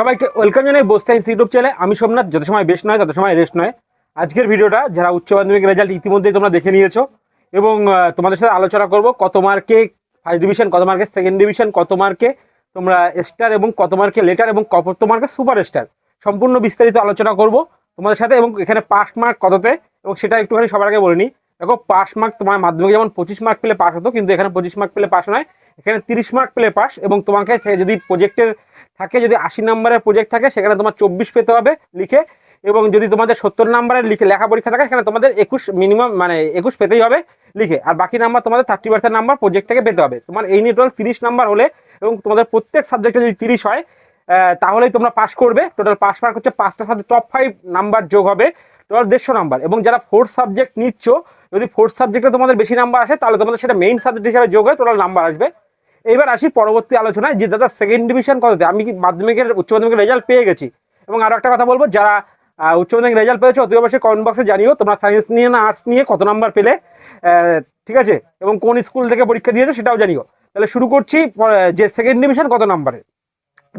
সবাইকে ওয়েলকাম জানাই বসতে ইউটিউব চ্যানেলে। আমি সোমনাথ, যত সময় বেশ নয়, তত সময় রেস্ট নয়। আজকের ভিডিওটা যারা উচ্চ মাধ্যমিক রেজাল্ট ইতিমধ্যেই তোমরা দেখে নিয়েছো এবং তোমাদের সাথে আলোচনা করব কত মার্কে ফার্স্ট ডিভিশন কত মার্কে সেকেন্ড ডিভিশন কত মার্কে তোমরা স্টার এবং কত মার্কে লেটার এবং কত মার্কে সুপার স্টার সম্পূর্ণ বিস্তারিত আলোচনা করব তোমাদের সাথে এবং এখানে পাস মার্ক কততে এবং সেটা একটুখানি সবার আগে বলে নিই। দেখো পাস মার্ক তোমার মাধ্যমিকে যেমন পঁচিশ মার্ক পেলে পাস হতো, কিন্তু এখানে পঁচিশ মার্ক পেলে পাস নয়। এখানে তিরিশ মার্ক পেলে পাস এবং তোমাকে যদি প্রজেক্টের থাকে, যদি আশি নম্বরের প্রজেক্ট থাকে, সেখানে তোমার চব্বিশ পেতে হবে লিখে এবং যদি তোমাদের সত্তর নম্বরের লিখে লেখা পরীক্ষা থাকে, সেখানে তোমাদের একুশ মিনিমাম মানে একুশ পেতেই হবে লিখে। আর বাকি নাম্বার তোমাদের থার্টি পার্সেন্ট নাম্বার প্রজেক্ট থেকে পেতে হবে। তোমার এই নিয়ে টোটাল তিরিশ নাম্বার হলে এবং তোমাদের প্রত্যেক সাবজেক্টে যদি তিরিশ হয় তাহলেই তোমরা পাস করবে। টোটাল পাস মার্ক হচ্ছে পাঁচটার সাথে টপ ফাইভ নাম্বার যোগ হবে টোটাল দেড়শো নাম্বার এবং যারা ফোর্থ সাবজেক্ট নিচ্ছ, যদি ফোর্থ সাবজেক্টে তোমাদের বেশি নাম্বার আসে, তাহলে তোমাদের সেটা মেইন সাবজেক্ট হিসাবে যোগ হয় টোটাল নাম্বার আসবে। এইবার আসি পরবর্তী আলোচনায়, যে দাদা সেকেন্ড ডিভিশন কততে? আমি কি মাধ্যমিকের, উচ্চ মাধ্যমিকের রেজাল্ট পেয়ে গেছি? এবং আরও একটা কথা বলব, যারা উচ্চ মাধ্যমিক রেজাল্ট পেয়েছ, অতি অবশ্যই কমেন্ট বক্সে জানিও, তোমরা সায়েন্স নিয়ে না আর্টস নিয়ে কত নাম্বার পেলে ঠিক আছে? এবং কোন স্কুল থেকে পরীক্ষা দিয়েছ সেটাও জানিও। তাহলে শুরু করছি যে সেকেন্ড ডিভিশন কত নাম্বারে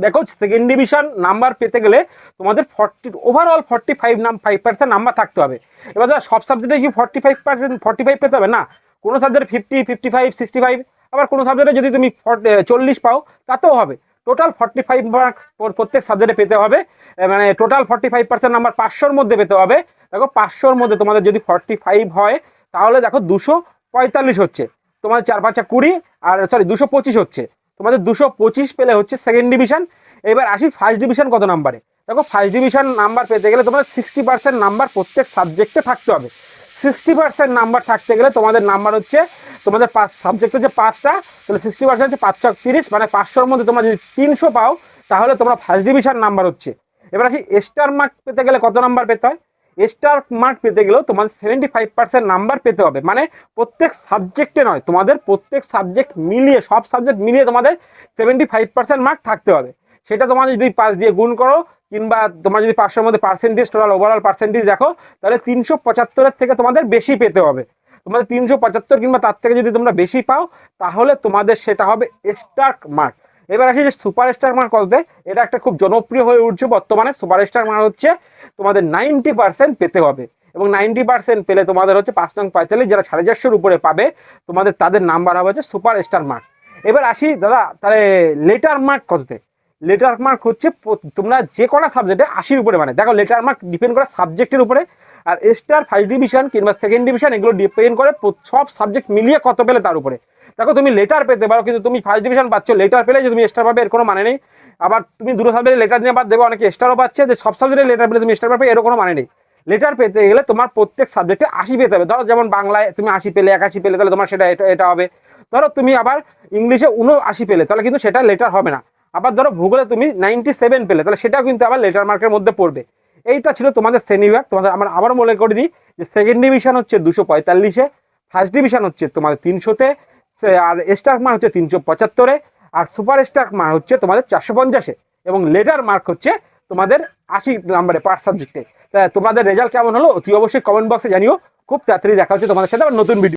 দেখো সেকেন্ড ডিভিশন নাম্বার পেতে গেলে তোমাদের ফর্টি ওভারঅল ফর্টি ফাইভ নাম ফাইভ পার্সেন্ট নাম্বার থাকতে হবে। এবার সব সাবজেক্টে কি forty five percent forty five পেতে হবে? না, কোনো সাবজেক্টে fifty fifty five sixty five আবার কোনো সাবজেক্টে যদি তুমি চল্লিশ পাও, তাতেও হবে। টোটাল ফর্টি ফাইভ মার্ক প্রত্যেক সাবজেক্টে পেতে হবে। মানে total forty five percent number পাঁচশোর মধ্যে পেতে হবে। দেখো, পাঁচশোর মধ্যে তোমাদের যদি ফর্টি ফাইভ হয়, তাহলে দেখো দুশো পঁয়তাল্লিশ হচ্ছে। তোমাদের চার পাঁচটা কুড়ি, আর সরি দুশো পঁচিশ হচ্ছে। তোমাদের দুশো পঁচিশ পেলে হচ্ছে সেকেন্ড ডিভিশন এবার আসি ফার্স্ট ডিভিশন কত নাম্বারে দেখো ফার্স্ট ডিভিশন নাম্বার পেতে গেলে তোমাদের সিক্সটি পার্সেন্ট নাম্বার প্রত্যেক সাবজেক্টে থাকতে হবে। সিক্সটি পার্সেন্ট নাম্বার থাকতে গেলে তোমাদের নাম্বার হচ্ছে, তোমাদের পাঁচ সাবজেক্ট হচ্ছে পাঁচটা, তাহলে সিক্সটি পার্সেন্ট হচ্ছে পাঁচশো তিরিশ মানে পাঁচশোর মধ্যে তোমরা যদি তিনশো পাও, তাহলে তোমরা ফার্স্ট ডিভিশন নাম্বার হচ্ছে। এবার আসি স্টার মার্ক পেতে গেলে কত নাম্বার পেতে হয়? স্টার মার্ক পেতে গেলেও তোমাদের সেভেন্টি ফাইভ পার্সেন্ট নাম্বার পেতে হবে। মানে প্রত্যেক সাবজেক্টে নয়, তোমাদের প্রত্যেক সাবজেক্ট মিলিয়ে, সব সাবজেক্ট মিলিয়ে তোমাদের সেভেন্টি ফাইভ পার্সেন্ট মার্ক থাকতে হবে। সেটা তোমার যদি পাঁচ দিয়ে গুণ করো, কিংবা তোমার যদি পাঁচশোর মধ্যে পার্সেন্টেজ টোটাল ওভারঅল পার্সেন্টেজ দেখো, তাহলে তিনশো পঁচাত্তরের থেকে তোমাদের বেশি পেতে হবে। তোমাদের তিনশো পঁচাত্তর কিংবা তার থেকে যদি তোমরা বেশি পাও, তাহলে তোমাদের সেটা হবে স্টার মার্ক এবার আসি যে সুপার স্টার মার্ক বলতে এটা একটা খুব জনপ্রিয় হয়ে উঠছে বর্তমানে। সুপার স্টার মার্ক হচ্ছে তোমাদের নাইনটি পার্সেন্ট পেতে হবে। এবং নাইনটি পার্সেন্ট পেলে তোমাদের হচ্ছে পাঁচ নং পঁয়তাল্লিশ, যারা সাড়ে চারশোর উপরে পাবে, তোমাদের তাদের নাম্বার হবে হচ্ছে সুপার স্টার মার্ক এবার আসি দাদা, তাহলে লেটার মার্ক কততে লেটার মার্ক হচ্ছে তোমরা যে কটা সাবজেক্টে আশির উপরে মানে। দেখো লেটার মার্ক ডিপেন্ড করে সাবজেক্টের উপরে। আর স্টার ফার্স্ট ডিভিশন কিংবা সেকেন্ড ডিভিশন এগুলো ডিপেন্ড করে সব সাবজেক্ট মিলিয়ে কত পেলে তার উপরে। দেখো, তুমি লেটার পেতে পারো, কিন্তু তুমি ফার্স্ট ডিভিশন পাচ্ছ। লেটার পেলে যে তুমি স্টার পাবে, এর কোনো মানে নেই। আবার তুমি দুটো সাবজেক্টে লেটার নিয়ে আবার দেবে, অনেকে স্টারও পাচ্ছে। যে সব সাবজেক্টে লেটার পেলে তুমি স্টার পাবে, এরও কোনো মানে নেই। লেটার পেতে গেলে তোমার প্রত্যেক সাবজেক্টে আশি পেতে হবে। ধরো, যেমন বাংলায় তুমি আশি পেলে, একাশি পেলে, তাহলে তোমার সেটা এটা এটা হবে। ধরো, তুমি আবার ইংলিশে উনআশি পেলে, তাহলে কিন্তু সেটা লেটার হবে না। আবার ধরো ভূগোলে তুমি নাইনটি সেভেন পেলে, তাহলে সেটাও কিন্তু আবার লেটার মার্কের মধ্যে পড়বে। এইটা ছিল তোমাদের শ্রেণীবিভাগ, তোমাদের আমার আবার মনে করে দিই যে সেকেন্ড ডিভিশন হচ্ছে দুশো পঁয়তাল্লিশে ফার্স্ট ডিভিশন হচ্ছে তোমাদের তিনশোতে আর স্টার মার্ক হচ্ছে তিনশো পঁচাত্তরে আর সুপার স্টার মার্ক হচ্ছে তোমাদের চারশো পঞ্চাশে এবং লেটার মার্ক হচ্ছে তোমাদের আশি নাম্বারে পার সাবজেক্টে তোমাদের রেজাল্ট কেমন হলো অতি অবশ্যই কমেন্ট বক্সে জানিও। খুব তাড়াতাড়ি দেখা হচ্ছে তোমাদের সাথে আবার নতুন ভিডিও